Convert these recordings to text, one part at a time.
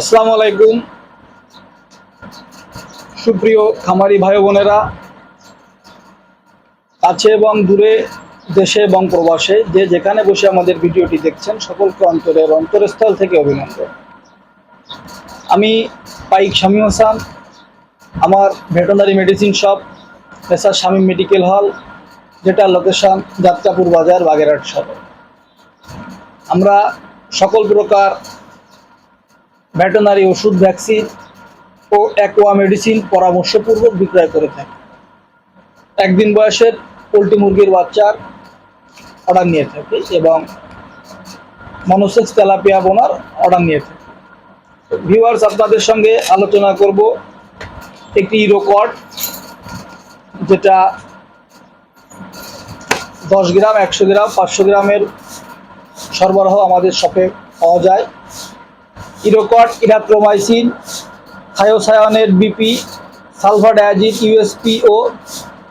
আসসালামু আলাইকুম। সুপ্রিয় খামারি ভাই বোনেরা, কাছে এবং দূরে দেশে এবং প্রবাসে যে যেখানে বসে আমাদের ভিডিওটি দেখছেন, সকলকে অন্তরের অন্তরস্থল থেকে অভিনন্দন। আমি পাইক শামীম হাসান, আমার veterinary medicine shop SR Shamim medical hall, যেটা লোকেশন যাত্রাপুর বাজার বাগেরহাট শহর আমরা সকল প্রকার ভেটেনারি ওষুধ ভ্যাকসিন ও অ্যাকোয়া মেডিসিন পরামর্শপূর্বক বিক্রয় করে থাকে। একদিন বয়সের পোলট্রি মুরগির বাচ্চার অর্ডার নিয়ে থাকি এবং মনোসেক্স তেলাপিয়া বোনার অর্ডার নিয়ে থাকি। ভিউয়ার্স আপনাদের সঙ্গে আলোচনা করব একটি ইরোকড যেটা দশ গ্রাম, একশো গ্রাম, পাঁচশো গ্রামের সরবরাহ আমাদের শপে পাওয়া যায়। ইরোকট ইরাথ্রোমাইসিন থায়োসায়ানের বিপি সালফার সালফাডায়াজিন, ইউএসপি ও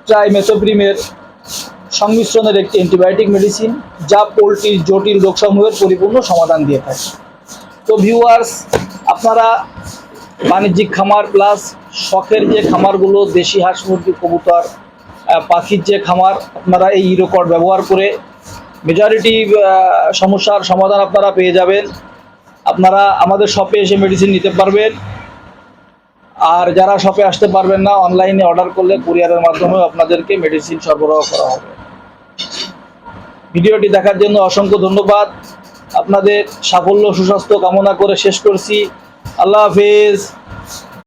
ট্রাইমেথোপ্রিমের সংমিশ্রণের একটি অ্যান্টিবায়োটিক মেডিসিন, যা পোলট্রির জটিল রোগসমূহের পরিপূর্ণ সমাধান দিয়ে থাকে। তো ভিউয়ার্স, আপনারা বাণিজ্যিক খামার প্লাস শখের যে খামারগুলো, দেশি হাঁস মুরগি, কবুতর পাখির যে খামার, আপনারা এই ইরোকট ব্যবহার করে মেজরিটি সমস্যার সমাধান আপনারা পেয়ে যাবেন। আপনারা আমাদের শপে এসে মেডিসিন নিতে পারবেন। আর যারা শপে আসতে পারবেন না অনলাইনে অর্ডার করলে কুরিয়ারের মাধ্যমে আপনাদেরকে মেডিসিন সরবরাহ করা হবে। ভিডিওটি দেখার জন্য অসংখ্য ধন্যবাদ। আপনাদের সাফল্য, সুস্বাস্থ্য কামনা করে শেষ করছি। আল্লাহ হাফেজ।